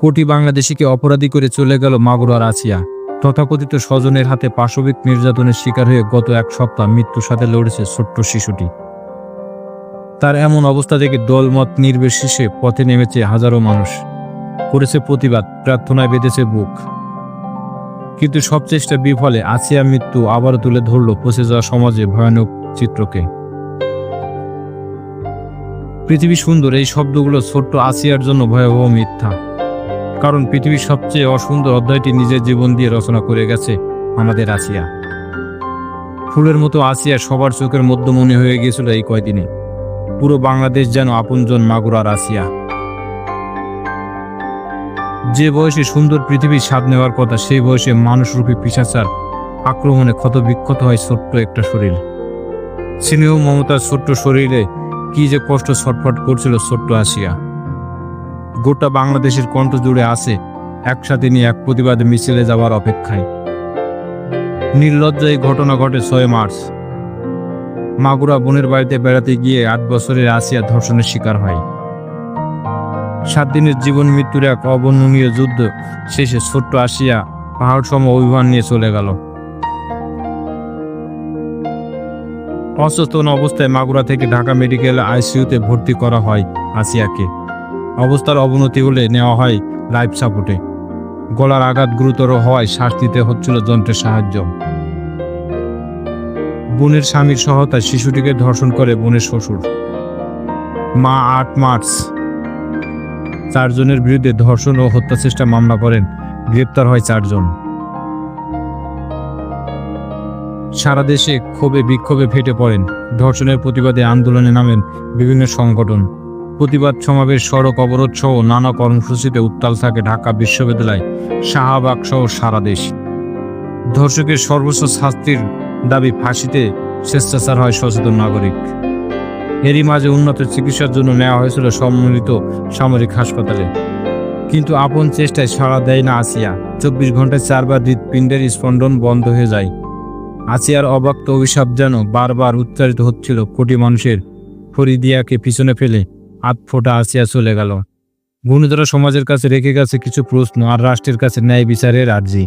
কোটি বাংলাদেশিকে অপরাধী করে চলে গেল মাগুরার আসিয়া তথাকথিত স্বজনের হাতে পাশবিক নির্যাতনের শিকার হয়ে গত এক সপ্তাহ মৃত্যুর সাথে লড়েছে ছোট্ট শিশুটি। তার এমন অবস্থা দেখে দলমত নির্বিশেষে পথে নেমেছে হাজারো মানুষ। করেছে প্রতিবাদ, প্রার্থনায় বেঁধেছে বুক। কিন্তু সব চেষ্টা বিফলে আসিয়া মৃত্যু আবারও তুলে ধরল পচে যাওয়া সমাজে ভয়ানক চিত্রকে। পৃথিবী সুন্দর, এই শব্দগুলো ছোট্ট আসিয়ার জন্য ভয়াবহ মিথ্যা। কারণ পৃথিবীর সবচেয়ে অসুন্দর অধ্যায়টি নিজের জীবন দিয়ে রচনা করে গেছে আমাদের আসিয়া। ফুলের মতো আসিয়া সবার চোখের মধ্যমণি হয়ে গিয়েছিল এই কয়দিনে। পুরো বাংলাদেশ যেন আপনজন মাগুরার আসিয়া। যে বয়সে সুন্দর পৃথিবীর স্বাদ নেওয়ার কথা, সেই বয়সে মানুষরূপী পিসাচার আক্রমণে ক্ষত বিক্ষত হয় ছোট্ট একটা শরীর। স্নেহ মমতার ছোট্ট শরীরে কি যে কষ্ট ছটফট করছিল ছোট্ট আসিয়া। গোটা বাংলাদেশের কণ্ঠ জুড়ে আছে একসাথে নিয়ে এক প্রতিবাদে মিছিলে যাওয়ার অপেক্ষায়। নির্লজ্জ এই ঘটনা ঘটে ছয় মার্চ। মাগুরা বোনের বাড়িতে বেড়াতে গিয়ে আট বছরের আসিয়া ধর্ষণের শিকার হয়। সাত দিনের জীবন মৃত্যুর এক অবর্ণনীয় যুদ্ধ শেষে ছোট্ট আসিয়া পাহাড় সম অভিমান নিয়ে চলে গেল। অসচেতন অবস্থায় মাগুরা থেকে ঢাকা মেডিকেল আইসিইউতে ভর্তি করা হয় আসিয়াকে। অবস্থার অবনতি হলে নেওয়া হয় লাইফ সাপোর্টে গলার আঘাত গুরুতর হওয়ায় শ্বাস নিতে হচ্ছিল যন্ত্রের সাহায্য। বোনের স্বামীর সহায়তায় শিশুটিকে ধর্ষণ করে বোনের শ্বশুর। মা আট মার্চ। চারজনের বিরুদ্ধে ধর্ষণ ও হত্যা চেষ্টা মামলা করেন। গ্রেপ্তার হয় চারজন। সারা দেশে ক্ষোভে বিক্ষোভে ফেটে পড়েন। ধর্ষণের প্রতিবাদে আন্দোলনে নামেন বিভিন্ন সংগঠন। প্রতিবাদ সমাবেশ, সড়ক অবরোধ সহ নানা কর্মসূচিতে উত্তাল থাকে ঢাকা বিশ্ববিদ্যালয়, শাহবাগ সহ সারা দেশ। ধর্ষকের সর্বোচ্চ শাস্তির দাবি ফাঁসিতে স্বেচ্ছাচার হয় সচেতন নাগরিক। এরই মাঝে উন্নত চিকিৎসার জন্য নেওয়া হয়েছিল সম্মিলিত সামরিক হাসপাতালে। কিন্তু আপন চেষ্টায় সাড়া দেয় না আসিয়া। চব্বিশ ঘন্টায় চারবার হৃৎপিণ্ডের স্পন্দন বন্ধ হয়ে যায়। আসিয়ার অবাক্ত অভিশাপ যেন বারবার উচ্চারিত হচ্ছিল কোটি মানুষের ফরিদিয়াকে পিছনে ফেলে। আত ফোটা আসিয়া চলে গেল। গুণধরা সমাজের কাছে রেখে গেছে কিছু প্রশ্ন আর রাষ্ট্রের কাছে ন্যায় বিচারের আর্জি।